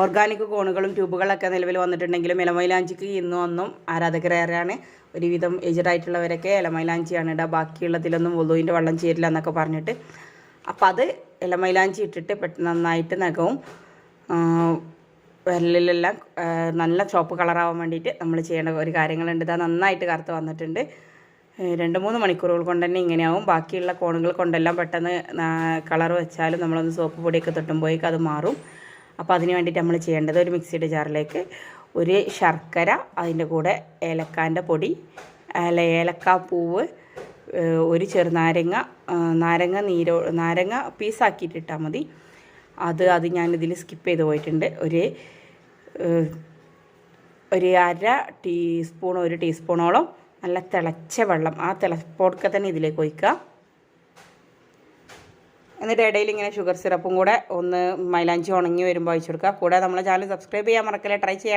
Organic കോണുകളും ട്യൂബുകളൊക്കെ നിലവിൽ വന്നിട്ടുണ്ടെങ്കിലും ഇലമൈലാഞ്ചിക്ക് ഇന്നും ഒന്നും ആരാധകരേറെയാണ് ഒരുവിധം ഏജ്ഡ് ആയിട്ടുള്ളവരൊക്കെ ഇലമൈലാഞ്ചിയാണ് ഇടുക ബാക്കിയുള്ളതിലൊന്നും ഒതുവിന്റെ വെള്ളം ചേരില്ല എന്നൊക്കെ പറഞ്ഞിട്ട്. അപ്പോൾ അത് ഇലമൈലാഞ്ചി ഇട്ടിട്ട് പെട്ടെന്ന് നന്നായിട്ട് നഖവും വിരലിലെല്ലാം നല്ല ചോപ്പ് കളറാവാൻ വേണ്ടിയിട്ട് നമ്മൾ ചെയ്യേണ്ട ഒരു കാര്യങ്ങളുണ്ട്. ഇതാ നന്നായിട്ട് കറുത്ത് വന്നിട്ടുണ്ട്. രണ്ട് മൂന്ന് മണിക്കൂറുകൾ കൊണ്ട് തന്നെ ഇങ്ങനെയാവും. ബാക്കിയുള്ള കോണുകൾ കൊണ്ടെല്ലാം പെട്ടെന്ന് കളർ വെച്ചാലും നമ്മളൊന്ന് സോപ്പ് പൊടിയൊക്കെ തൊട്ടുമ്പോഴേക്കും അത് മാറും. അപ്പോൾ അതിന് വേണ്ടിയിട്ട് നമ്മൾ ചെയ്യേണ്ടത് ഒരു മിക്സിയുടെ ജാറിലേക്ക് ഒരു ശർക്കര അതിന്റെ കൂടെ ഏലക്കാന്റെ പൊടി അല്ല ഏലക്ക പൂവ് ഒരു ചെറുനാരങ്ങ നാരങ്ങ നീരോ നാരങ്ങ പീസാക്കിയിട്ട് ഇട്ടാൽ മതി. അത് അത് ഞാനിതിൽ സ്കിപ്പ് ചെയ്ത് പോയിട്ടുണ്ട്. ഒരു ഒരു അര ടീസ്പൂൺ ഒരു ടീസ്പൂണോളം നല്ല തിളച്ച വെള്ളം ആ തിളപ്പോടൊക്കെ തന്നെ ഇതിലേക്ക് ഒഴിക്കുക. എന്നിട്ട് ഇടയിൽ ഇങ്ങനെ ഷുഗർ സിറപ്പും കൂടെ ഒന്ന് മൈലാഞ്ചി ഉണങ്ങി വരുമ്പോൾ അയച്ചു കൊടുക്കുക. കൂടെ നമ്മളെ ചാനൽ സബ്സ്ക്രൈബ് ചെയ്യാൻ മറക്കല്ലേ ട്രൈ ചെയ്യണം.